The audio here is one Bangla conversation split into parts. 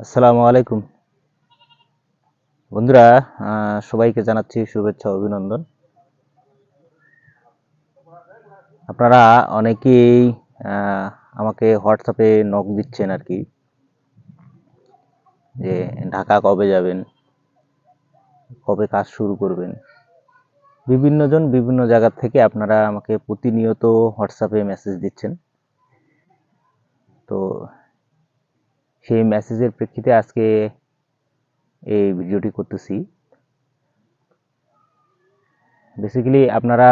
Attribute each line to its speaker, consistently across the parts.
Speaker 1: আসসালামু আলাইকুম। বন্ধুরা সবাইকে জানাচ্ছি শুভেচ্ছা, অভিনন্দন। আপনারা অনেকেই আমাকে হোয়াটসঅ্যাপে নক দিচ্ছেন আর কি, যে ঢাকা কবে যাবেন, কবে কাজ শুরু করবেন। বিভিন্ন জন বিভিন্ন জায়গা থেকে আপনারা আমাকে প্রতিনিয়ত হোয়াটসঅ্যাপে মেসেজ দিচ্ছেন। তো সেই মেসেজের প্রেক্ষিতে আজকে এই ভিডিওটি করতেছি। বেসিক্যালি আপনারা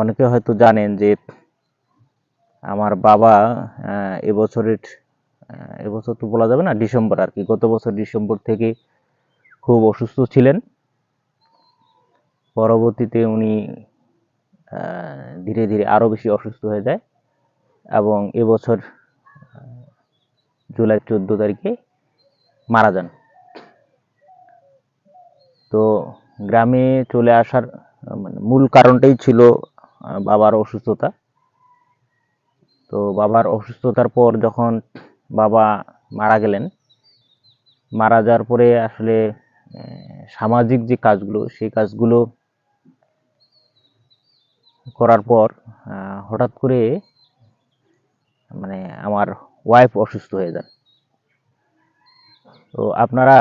Speaker 1: অনেকে হয়তো জানেন যে আমার বাবা এবছরের এবছর তো বলা যাবে না, ডিসেম্বর আর কি। গত বছর ডিসেম্বর থেকে খুব অসুস্থ ছিলেন। পরবর্তীতে উনি ধীরে ধীরে আরও বেশি অসুস্থ হয়ে যায় এবং এবছর জুলাই চোদ্দ তারিখে মারা যান। তো গ্রামে চলে আসার মানে মূল কারণটাই ছিল বাবার অসুস্থতা। তো বাবার অসুস্থতার পর যখন বাবা মারা গেলেন, মারা যাওয়ার পরে আসলে সামাজিক যে কাজগুলো, সেই কাজগুলো করার পর হঠাৎ করে মানে আমার ওয়াইফ অসুস্থ হয়ে যান। তো আপনারা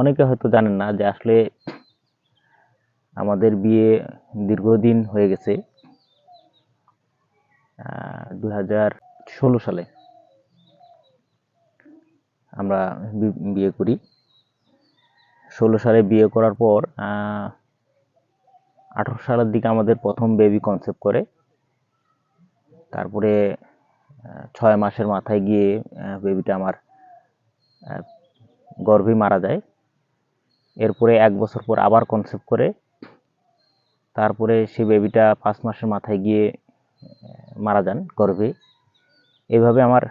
Speaker 1: অনেকে হয়তো জানেন না যে আসলে আমাদের বিয়ে দীর্ঘদিন হয়ে গেছে দুই হাজার ষোলো সালে আমরা বিয়ে করি। ষোলো সালে বিয়ে করার পর আঠারো সালের দিকে আমাদের প্রথম বেবি কনসেপ্ট করে। তারপরে ছয় মাসের মাথায় গিয়ে বেবিটা আমার গর্ভে মারা যায়। এরপরে এক বছর পর আবার কনসেপ্ট করে। তারপরে সে বেবিটা পাঁচ মাসের মাথায় গিয়ে মারা যান গর্ভে। এইভাবে আমার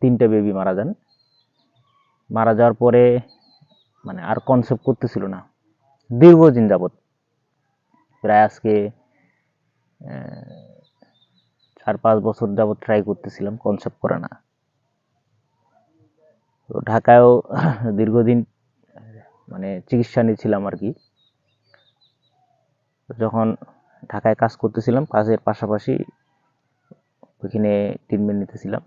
Speaker 1: তিনটে বেবি মারা যান। মারা যাওয়ার পরে মানে আর কনসেপ্ট করতেছিল না। দীর্ঘদিন যাবত প্রায় আজকে চার পাঁচ বছর যাবত ট্রাই করতেছিলাম কনসেপ্ট করে না। তো ঢাকায়ও দীর্ঘদিন মানে চিকিৎসা নিয়েছিলাম আর কি। যখন ঢাকায় কাজ করতেছিলাম, কাজের পাশাপাশি ওইখানে ট্রিটমেন্ট নিতেছিলাম।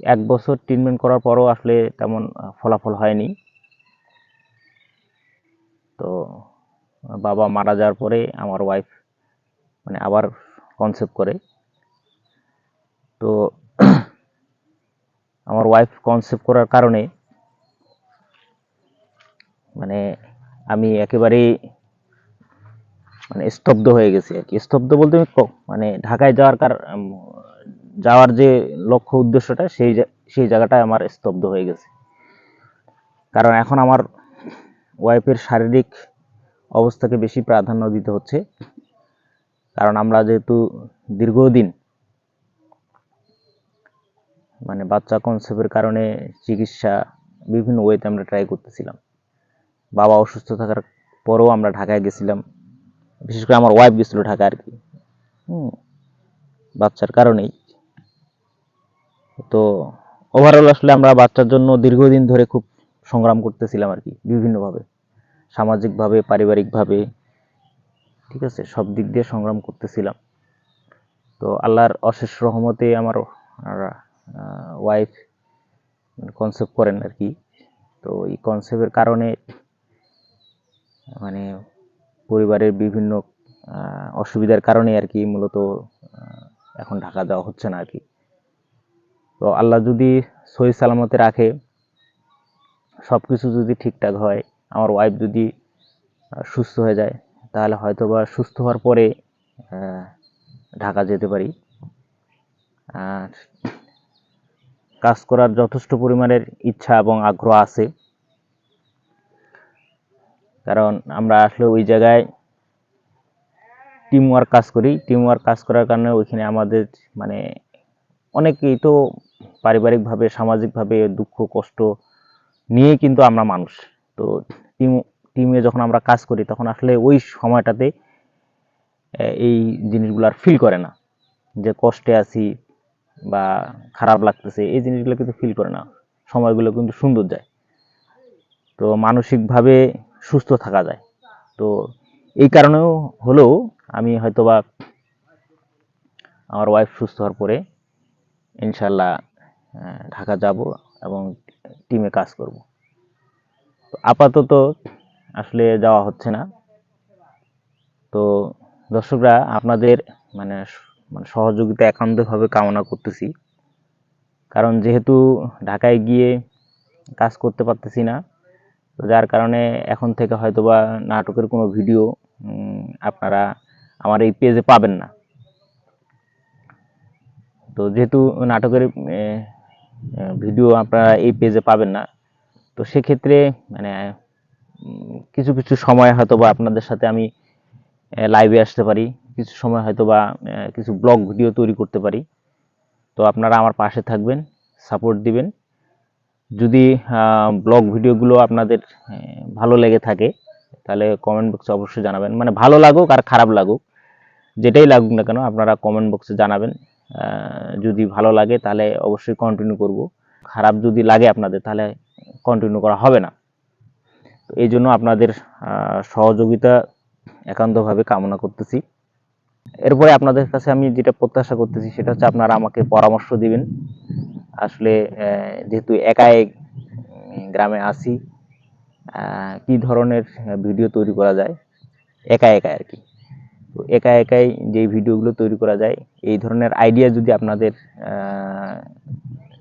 Speaker 1: এক বছর ট্রিটমেন্ট করার পরও আসলে তেমন ফলাফল হয়নি। তো বাবা মারা যাওয়ার পরে আমার ওয়াইফ মানে আবার কনসেপ্ট করে। তো আমার ওয়াইফ কনসেপ্ট করার কারণে মানে আমি একেবারেই মানে স্তব্ধ হয়ে গেছি আর কি। স্তব্ধ বলতে আমি মানে ঢাকায় যাওয়ার কার যাওয়ার যে লক্ষ্য উদ্দেশ্যটা সেই সেই জায়গাটায় আমার স্তব্ধ হয়ে গেছে। কারণ এখন আমার ওয়াইফের শারীরিক অবস্থাকে বেশি প্রাধান্য দিতে হচ্ছে। কারণ আমরা যেহেতু দীর্ঘদিন মানে বাচ্চা কনসেপ্টের কারণে চিকিৎসা বিভিন্ন ওয়েতে আমরা ট্রাই করতেছিলাম। বাবা অসুস্থ থাকার পরেও আমরা ঢাকায় গেছিলাম। বিশেষ করে আমার ওয়াইফ গেছিল ঢাকা আর কি হুম, বাচ্চার কারণেই। তো ওভারঅল আসলে আমরা বাচ্চার জন্য দীর্ঘদিন ধরে খুব সংগ্রাম করতেছিলাম আর কি বিভিন্নভাবে। সামাজিকভাবে, পারিবারিকভাবে, ঠিক আছে, সব দিক দিয়ে সংগ্রাম করতেছিলাম। তো আল্লাহর অশেষ রহমতে আমার ওয়াইফ কনসেপ্ট করেন আর কি তো এই কনসেপ্টের কারণে মানে পরিবারের বিভিন্ন অসুবিধার কারণে আর কি মূলত এখন ঢাকা যাওয়া হচ্ছে না আর কি তো আল্লাহ যদি সহি সালামতে রাখে সব কিছু যদি ঠিকঠাক হয়, আমার ওয়াইফ যদি সুস্থ হয়ে যায়, তাহলে হয়তো বা সুস্থ হওয়ার পরে ঢাকা যেতে পারি। আর কাজ করার যথেষ্ট পরিমাণের ইচ্ছা এবং আগ্রহ আছে। কারণ আমরা আসলে ওই জায়গায় টিম ওয়ার্ক কাজ করি। টিম ওয়ার্ক কাজ করার কারণে ওইখানে আমাদের মানে অনেকেই তো পারিবারিকভাবে, সামাজিকভাবে দুঃখ, কষ্ট নিয়ে কিন্তু আমরা মানুষ। তো টিম টিমে যখন আমরা কাজ করি, তখন আসলে ওই সময়টাতে এই জিনিসগুলো আর ফিল করে না। যে কষ্টে আছি বা খারাপ লাগতেছে, এই জিনিসগুলো কিন্তু ফিল করে না। সময়গুলো কিন্তু সুন্দর যায়। তো মানসিকভাবে সুস্থ থাকা যায়। তো এই কারণেও হলেও আমি হয়তোবা আমার ওয়াইফ সুস্থ হওয়ার পরে ইনশাল্লাহ ঢাকা যাব এবং টিমে কাজ করব। তো আপাতত আসলে যাওয়া হচ্ছে না। তো দর্শকরা, আপনাদের মানে মানে সহযোগিতা একান্তভাবে কামনা করতেছি। কারণ যেহেতু ঢাকায় গিয়ে কাজ করতে পারতেছি না, তো যার কারণে এখন থেকে হয়তোবা নাটকের কোনো ভিডিও আপনারা আমার এই পেজে পাবেন না। তো যেহেতু নাটকের ভিডিও আপনারা এই পেজে পাবেন না, তো সেক্ষেত্রে মানে কিছু কিছু সময় হয়তো বা আপনাদের সাথে আমি লাইভে আসতে পারি। কিছু সময় হয়তো বা কিছু ব্লগ ভিডিও তৈরি করতে পারি। তো আপনারা আমার পাশে থাকবেন সাপোর্ট দিবেন। যদি ব্লগ ভিডিওগুলো আপনাদের ভালো লেগে থাকে, তাহলে কমেন্ট বক্সে অবশ্যই জানাবেন। মানে ভালো লাগুক আর খারাপ লাগুক, যেটাই লাগুক না কেন, আপনারা কমেন্ট বক্সে জানাবেন। যদি ভালো লাগে তাহলে অবশ্যই কন্টিনিউ করব। খারাপ যদি লাগে আপনাদের, তাহলে কন্টিনিউ করা হবে না। এই জন্য আপনাদের সহযোগিতা একান্তভাবে কামনা করতেছি। এরপরে আপনাদের কাছে আমি যেটা প্রত্যাশা করতেছি সেটা হচ্ছে আপনারা আমাকে পরামর্শ দিবেন। আসলে যেহেতু একাই গ্রামে আসি কি ধরনের ভিডিও তৈরি করা যায়? একা একা আর কি। তো একা একাই যে ভিডিওগুলো তৈরি করা যায়, এই ধরনের আইডিয়া যদি আপনাদের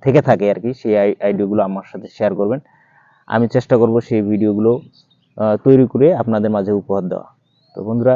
Speaker 1: থেকে থাকে আর কি, সেই আইডিয়াগুলো আমার সাথে শেয়ার করবেন। আমি চেষ্টা করব সেই ভিডিওগুলো তৈরি করে আপনাদের মাঝে উপহার দেওয়া। তো বন্ধুরা